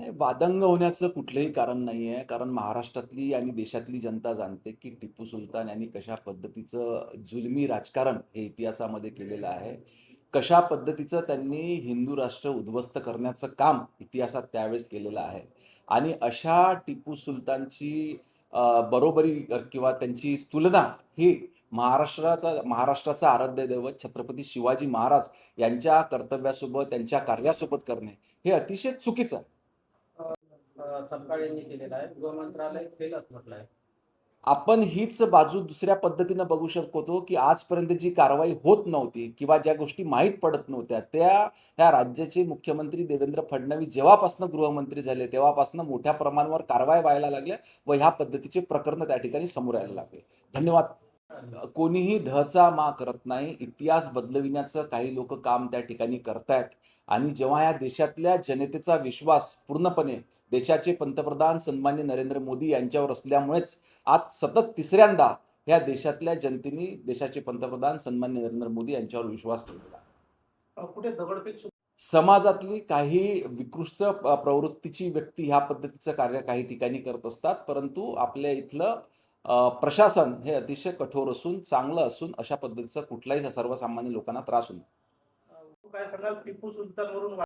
नाही, वादंग होण्याचं कुठलंही कारण नाही आहे कारण महाराष्ट्रातली आणि देशातली जनता जाणते की टिपू सुलतान यांनी कशा पद्धतीचं जुलमी राजकारण हे इतिहासामध्ये केलेलं आहे. कशा पद्धतीचं त्यांनी हिंदू राष्ट्र उद्ध्वस्त करण्याचं काम इतिहासात त्यावेळेस केलेलं आहे. आणि अशा टिपू सुलतानची अ, बरोबरी किंवा त्यांची तुलना ही महाराष्ट्राचा महाराष्ट्राचा आराध्य दैवत छत्रपती शिवाजी महाराज यांच्या कर्तव्यासोबत त्यांच्या कार्यासोबत करणे हे अतिशय चुकीचं आहे. सपकाळ यांनी केलेला आहे. गृह मंत्रालय फेलच म्हटलं आहे आपण हीच बाजू दुसऱ्या पद्धतीनं बघू शकतो की आजपर्यंत जी कारवाई होत नव्हती किंवा ज्या गोष्टी माहीत पडत नव्हत्या त्या ह्या राज्याचे मुख्यमंत्री देवेंद्र फडणवीस जेव्हापासून गृहमंत्री झाले तेव्हापासून मोठ्या प्रमाणावर कारवाई व्हायला लागल्या व ह्या पद्धतीचे प्रकरण त्या ठिकाणी समोर यायला लागले. धन्यवाद. कोणीही धचा मा करत नाही. इतिहास बदलविण्याचं काही लोक काम त्या ठिकाणी करतायत. आणि जेव्हा या देशातल्या जनतेचा विश्वास पूर्णपणे देशाचे पंतप्रधान सन्मान्य नरेंद्र मोदी यांच्यावर असल्यामुळेच आज सतत तिसऱ्यांदा ह्या देशातल्या जनतेने देशाचे पंतप्रधान सन्मान्य नरेंद्र मोदी यांच्यावर विश्वास ठेवलेला कुठे दगडफेक समाजातली काही विकृष्ट प्रवृत्तीची व्यक्ती ह्या पद्धतीचं कार्य काही ठिकाणी करत असतात. परंतु आपल्या इथलं प्रशासन हे अतिशय कठोर असून चांगलं असून अशा पद्धतीचा कुठलाही सर्वसामान्य लोकांना त्रास होईल काय सांगाल? टिपू सुलतानवरून